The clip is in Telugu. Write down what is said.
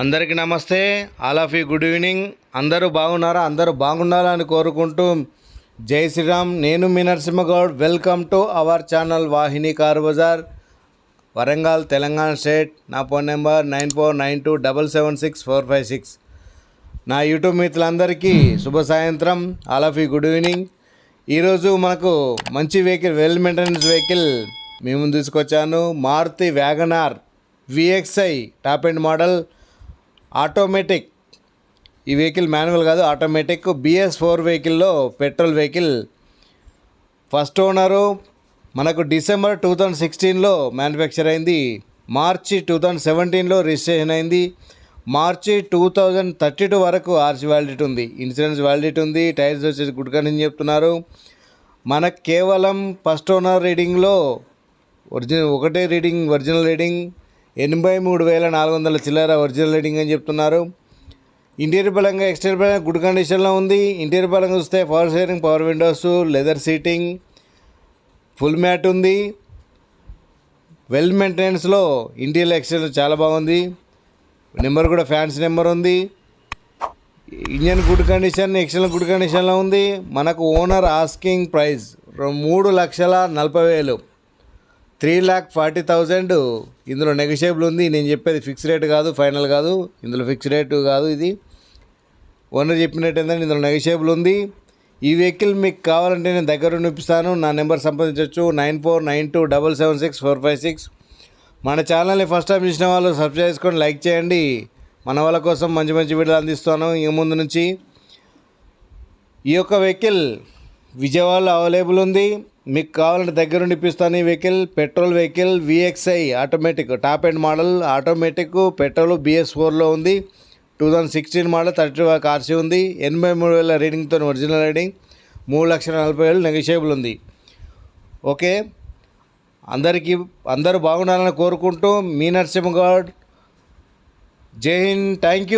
అందరికీ నమస్తే. All of you good evening. అందరూ బాగున్నారా? అందరూ బాగుండాలని కోరుకుంటూ జై శ్రీరామ్. నేను మీ Narasimhagoud. Welcome to our channel Vahini car Bazar Warangal Telangana state. నా phone number nine four nine two double seven six four five six. నా యూట్యూబ్ మిత్రులందరికీ శుభ సాయంత్రం. All of you good evening. ఈరోజు మనకు మంచి వెహికల్ వెల్ మెయింటెనెన్స్ వెహికల్ మేము తీసుకొచ్చాను. Maruti wagon R VXI top and model. Automatic. ఈ వెహికల్ మాన్యువల్ కాదు ఆటోమేటిక్. బిఎస్ ఫోర్ వెహికల్లో పెట్రోల్ వెహికల్. ఫస్ట్ ఓనరు మనకు డిసెంబర్ టూ థౌజండ్ సిక్స్టీన్లో మ్యానుఫ్యాక్చర్ అయింది. మార్చి టూ థౌజండ్ సెవెంటీన్లో రిజిస్ట్రేషన్ అయింది. March two thousand thirty two వరకు ఆర్సీ వ్యాలిడిటీ ఉంది. ఇన్సూరెన్స్ వ్యాలిడిటీ ఉంది. టైర్స్ వచ్చేసి గుడ్ కండిషన్ చెప్తున్నారు. మనకు కేవలం ఫస్ట్ ఓనర్ రీడింగ్లో ఒరిజినల్ ఒకటే రీడింగ్ ఒరిజినల్ రీడింగ్. ఎనభై మూడు వేల నాలుగు వందల చిల్లర ఒరిజినల్ రీడింగ్ అని చెప్తున్నారు. ఇంటీరియర్ పరంగా ఎక్స్టీరియర్ పరంగా గుడ్ కండిషన్లో ఉంది. ఇంటీరియర్ పరంగా చూస్తే power steering power windows leather seating full mat ఉంది. వెల్ మెయింటెనెన్స్లో ఇంటీరియర్ ఎక్స్టీరియర్ చాలా బాగుంది. నెంబర్ కూడా ఫ్యాన్స్ నెంబర్ ఉంది. Engine good condition external good కండిషన్లో ఉంది. మనకు ఓనర్ ఆస్కింగ్ ప్రైస్ మూడు లక్షల నలభై వేలు. Three lakh forty thousand. ఇందులో నెగోషియబుల్ ఉంది. నేను చెప్పేది ఫిక్స్ రేట్ కాదు ఫైనల్ కాదు. ఇందులో ఫిక్స్ రేటు కాదు ఇది. ఓనర్ చెప్పినట్టు ఏంటంటే ఇందులో నెగోషియబుల్ ఉంది. ఈ వెహికల్ మీకు కావాలంటే నేను దగ్గర చూపిస్తాను. నా నెంబర్ సంప్రదించవచ్చు. Nine four nine two double seven six four five six. మన ఛానల్ని ఫస్ట్ టైం చూసిన వాళ్ళు సబ్స్క్రైబ్ చేసుకొని లైక్ చేయండి. మన వాళ్ళ కోసం మంచి మంచి వీడియోలు అందిస్తాను ఇక ముందు నుంచి ఈ యొక్క వెహికల్ విజయవాడలో అవైలబుల్ ఉంది. మీకు కావాలంటే దగ్గరుండి ఇప్పిస్తాను ఈ vehicle petrol vehicle VXI automatic top and model automatic petrol BS ఫోర్లో ఉంది. Two thousand sixteen model thirty five కార్సీ ఉంది. ఎనభై మూడు వేల రీడింగ్తో ఒరిజినల్ రీడింగ్ మూడు లక్షల నలభై వేలు నెగిషియబుల్ ఉంది. ఓకే? అందరికీ అందరూ బాగుండాలని కోరుకుంటూ మీ నరసింహగౌడ్ జై హింద్. Thank you